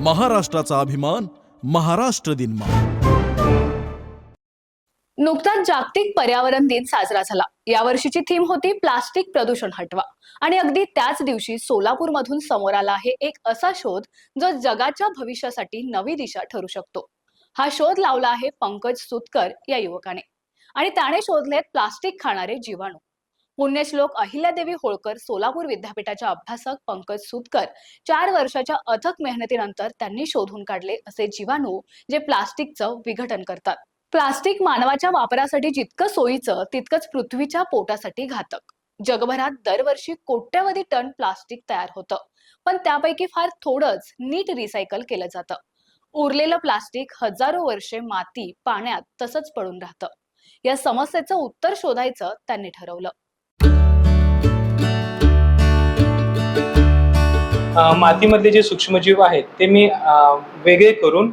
महाराष्ट्राचा अभिमान महाराष्ट्र दिन नुकताच जागतिक पर्यावरण दिन साजरा झाला. यावर्षीची थीम होती प्लास्टिक प्रदूषण हटवा. आणि अगदी त्याच दिवशी सोलापूर मधून समोर आला आहे एक असा शोध जो जगाच्या भविष्यासाठी नवी दिशा ठरू शकतो. हा शोध लावला आहे पंकज सुतकर या युवकाने. आणि त्याने शोधलेत प्लास्टिक खाणारे जीवाणू. पुण्यश्लोक अहिल्यादेवी होळकर सोलापूर विद्यापीठाच्या अभ्यासक पंकज सुतकर चार वर्षाच्या अथक मेहनतीनंतर त्यांनी शोधून काढले असे जीवाणू जे प्लास्टिकचं विघटन करतात. प्लास्टिक मानवाच्या वापरासाठी जितकं सोयीचं तितकंच पृथ्वीच्या पोटासाठी घातक. जगभरात दरवर्षी कोट्यवधी टन प्लास्टिक तयार होतं. पण त्यापैकी फार थोडंच नीट रिसायकल केलं जातं. उरलेलं प्लास्टिक हजारो वर्षे माती पाण्यात तसंच पडून राहतं. या समस्येचं उत्तर शोधायचं त्यांनी ठरवलं. मातीमधले जे सूक्ष्मजीव आहेत ते मी वेगळे करून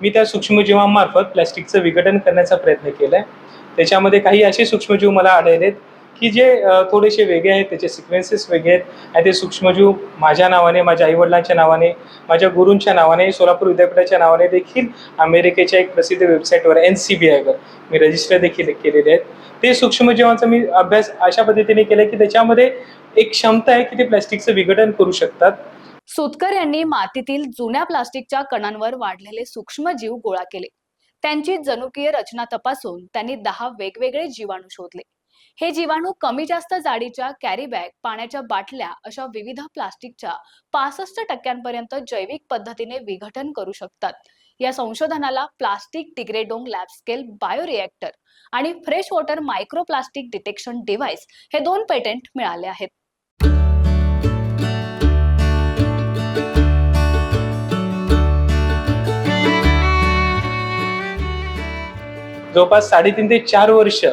मी त्या सूक्ष्मजीवांमार्फत प्लॅस्टिकचं विघटन करण्याचा प्रयत्न केलाय. त्याच्यामध्ये काही असे सूक्ष्मजीव मला आढळलेत की जे थोडेसे वेगळे आहेत त्याचे सिक्वेन्सेस वेगळे आहेत. आणि ते सूक्ष्मजीव माझ्या नावाने माझ्या आईवडिलांच्या नावाने माझ्या गुरूंच्या नावाने सोलापूर विद्यापीठाच्या नावाने देखील अमेरिकेच्या एक प्रसिद्ध वेबसाईटवर एन सी बी आयवर मी रजिस्टर देखील केलेले आहेत. ते सूक्ष्मजीवांचा मी अभ्यास अशा पद्धतीने केला की त्याच्यामध्ये एक क्षमता आहे की ते प्लॅस्टिकचं विघटन करू शकतात. सुतकर यांनी मातीतील जुन्या प्लास्टिकच्या कणांवर वाढलेले सूक्ष्मजीव गोळा केले. त्यांची जनुकीय रचना तपासून त्यांनी दहा वेगवेगळे जीवाणू शोधले. हे जीवाणू कमी जास्त जाडीच्या कॅरी बॅग पाण्याच्या बाटल्या अशा विविध प्लास्टिकच्या पासष्ट टक्क्यांपर्यंत जैविक पद्धतीने विघटन करू शकतात. या संशोधनाला plastic degrading lab scale bioreactor आणि fresh water microplastic detection device हे दोन पेटेंट मिळाले आहेत. जवळपास साडेतीन ते चार वर्ष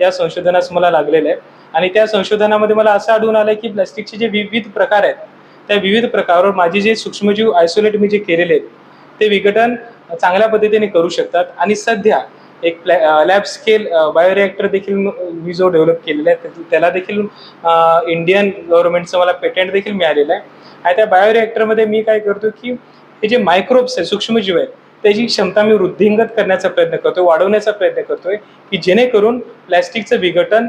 या संशोधनास मला लागलेलं आहे आणि त्या संशोधनामध्ये मला असं आढळून आलं की प्लास्टिकचे जे विविध प्रकार आहेत त्या विविध प्रकारावर माझे जे सूक्ष्मजीव आयसोलेट मी जे केलेले आहेत ते विघटन चांगल्या पद्धतीने करू शकतात. आणि सध्या एक लॅब स्केल बायोरिॲक्टर देखील मी जो डेव्हलप केलेला आहे त्याला देखील इंडियन गव्हर्नमेंटचं मला पेटंट देखील मिळालेलं आहे. आणि त्या बायोरिॲक्टरमध्ये मी काय करतो की हे जे मायक्रोब्स आहेत सूक्ष्मजीव आहेत त्याची क्षमता मी वृद्धिंगत करण्याचा प्रयत्न करतोय वाढवण्याचा प्रयत्न करतोय की जेणेकरून प्लॅस्टिकचं विघटन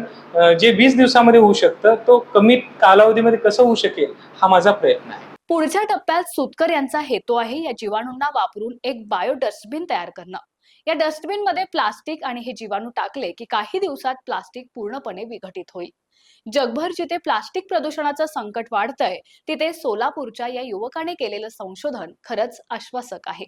जे वीस दिवसामध्ये होऊ शकतं तो कमी कालावधीमध्ये कसं होऊ शकेल हा माझा प्रयत्न आहे. पुढच्या टप्प्यात सुतकर यांचा हेतू आहे या जीवाणूंना वापरून एक बायो डस्टबिन तयार करणं. या डस्टबिनमध्ये प्लास्टिक आणि हे जीवाणू टाकले की काही दिवसात प्लास्टिक पूर्णपणे विघटित होईल. जगभर जिथे प्लास्टिक प्रदूषणाचं संकट वाढतंय तिथे सोलापूरच्या या युवकाने केलेलं संशोधन खरंच आश्वासक आहे.